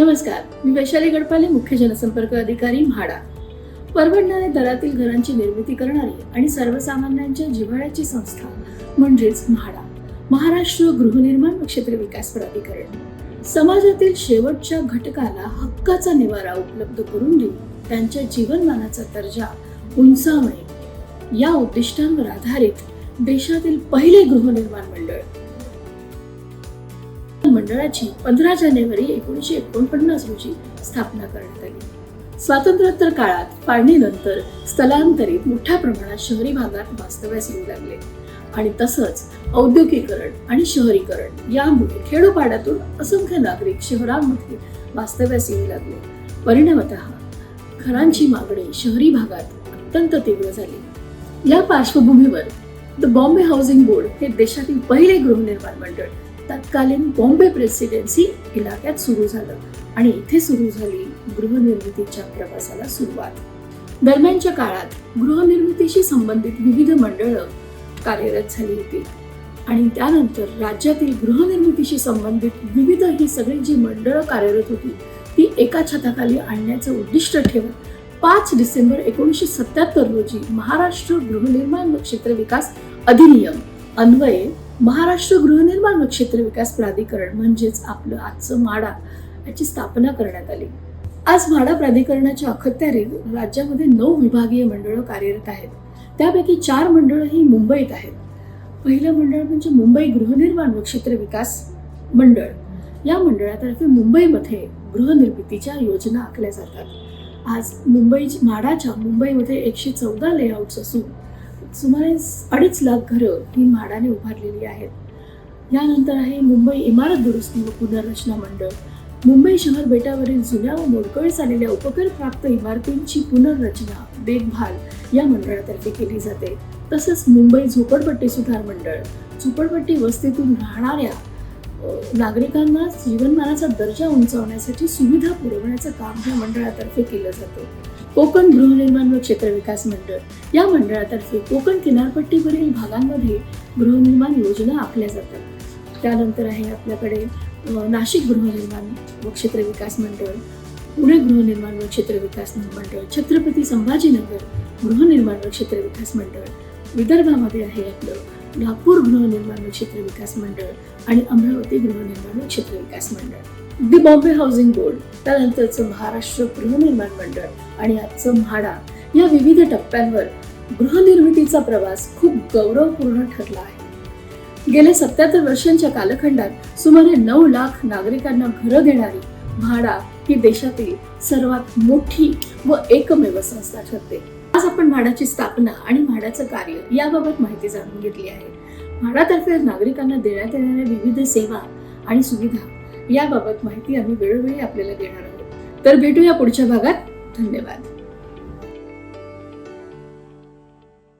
नमस्कार मी वैशाली गडपाले मुख्य जनसंपर्क अधिकारी म्हाडा. परवडणाऱ्या दरातील घरांची निर्मिती करणारी आणि सर्वसामान्यांच्या जिव्हाळ्याची संस्था म्हणजेच म्हाडा. महाराष्ट्र गृहनिर्माण व क्षेत्र विकास प्राधिकरण. समाजातील शेवटच्या घटकाला हक्काचा निवारा उपलब्ध करून देऊन त्यांच्या जीवनमानाचा दर्जा उंचावणे या उद्दिष्टांवर आधारित देशातील पहिले गृहनिर्माण मंडळ मंडळाची पंधरा जानेवारी एकोणीसशे एकोणपन्नास रोजी स्थापना करण्यात आली. स्वातंत्र्योत्तर काळात फाळणीनंतर स्थलांतरित मोठ्या प्रमाणात शहरी भागात वास्तव्यास येऊ लागले. आणि तसंच औद्योगिकरण आणि शहरीकरण यामुळे खेडोपाड्यातून असंख्य नागरिक शहरांमध्ये वास्तव्यास येऊ लागले. परिणामत घरांची मागणी शहरी भागात अत्यंत तीव्र झाली. या पार्श्वभूमीवर द बॉम्बे हाऊसिंग बोर्ड हे देशातील पहिले गृहनिर्माण मंडळ तत्कालीन बॉम्बे प्रेसिडेन्सी इलाक्यात सुरू झालं आणि इथे सुरू झाली गृहनिर्मितीच्या प्रवासाला सुरुवात. दरम्यानच्या काळात गृहनिर्मितीशी संबंधित विविध मंडळं कार्यरत झाली होती आणि त्यानंतर राज्यातील गृहनिर्मितीशी संबंधित विविध ही सगळी जी मंडळं कार्यरत होती ती एका छताखाली आणण्याचं उद्दिष्ट ठेवत पाच डिसेंबर एकोणीसशे सत्याहत्तर रोजी महाराष्ट्र गृहनिर्माण क्षेत्र विकास अधिनियम अन्वये महाराष्ट्र गृहनिर्माण व क्षेत्र विकास प्राधिकरण म्हणजेच आपलं आजचं माडा याची स्थापना करण्यात आली. आज म्हाडा प्राधिकरणाच्या अखत्यारीत राज्यामध्ये नऊ विभागीय मंडळं कार्यरत आहेत. त्यापैकी चार मंडळं ही मुंबईत आहेत. पहिलं मंडळ म्हणजे मुंबई गृहनिर्माण व क्षेत्र विकास मंडळ. या मंडळातर्फे मुंबईमध्ये गृहनिर्मितीच्या योजना आखल्या जातात. आज मुंबई म्हाडाच्या मुंबईमध्ये एकशे चौदा लेआउट्स असून सुमारे अडीच लाख घरं ही म्हाडाने उभारलेली आहेत. यानंतर आहे मुंबई इमारत दुरुस्ती व पुनर्रचना मंडळ. मुंबई शहर बेटावरील जुन्या व मोडकळीस आलेल्या उपकर प्राप्त इमारतींची पुनर्रचना देखभाल या मंडळातर्फे केली जाते. तसंच मुंबई झोपडपट्टी सुधार मंडळ झोपडपट्टी वस्तीतून राहणाऱ्या नागरिकांना जीवनमानाचा दर्जा उंचावण्यासाठी सुविधा पुरवण्याचं काम या मंडळातर्फे केलं जातं. कोकण गृहनिर्माण व क्षेत्र विकास मंडळ. या मंडळातर्फे कोकण किनारपट्टीवरील भागांमध्ये गृहनिर्माण योजना आखल्या जातात. त्यानंतर आहे आपल्याकडे नाशिक गृहनिर्माण व क्षेत्र विकास मंडळ पुणे गृहनिर्माण व क्षेत्र विकास मंडळ छत्रपती संभाजीनगर गृहनिर्माण व क्षेत्र विकास मंडळ विदर्भामध्ये आहे आपलं नागपूर गृहनिर्माण व क्षेत्र विकास मंडळ आणि अमरावती गृहनिर्माण क्षेत्र विकास मंडळ. द बॉम्बे हाऊसिंग बोर्ड त्यानंतरचं महाराष्ट्र गृहनिर्माण मंडळ आणि आजचं म्हाडा या विविध टप्प्यांवर गृहनिर्मितीचा प्रवास खूप गौरवपूर्ण ठरला आहे. गेल्या सत्याहत्तर वर्षांच्या कालखंडात सुमारे नऊ लाख नागरिकांना घरं देणारी म्हाडा ही देशातील सर्वात मोठी व एकमेव संस्था ठरते. आज आपण म्हाडाची स्थापना आणि म्हाडाचं कार्य याबाबत माहिती जाणून घेतली आहे. म्हाडातर्फे नागरिकांना देण्यात येणाऱ्या विविध सेवा आणि सुविधा याबाबत माहिती आम्ही वेळोवेळी आपल्याला देणार आहोत. तर भेटूया पुढच्या भागात. धन्यवाद.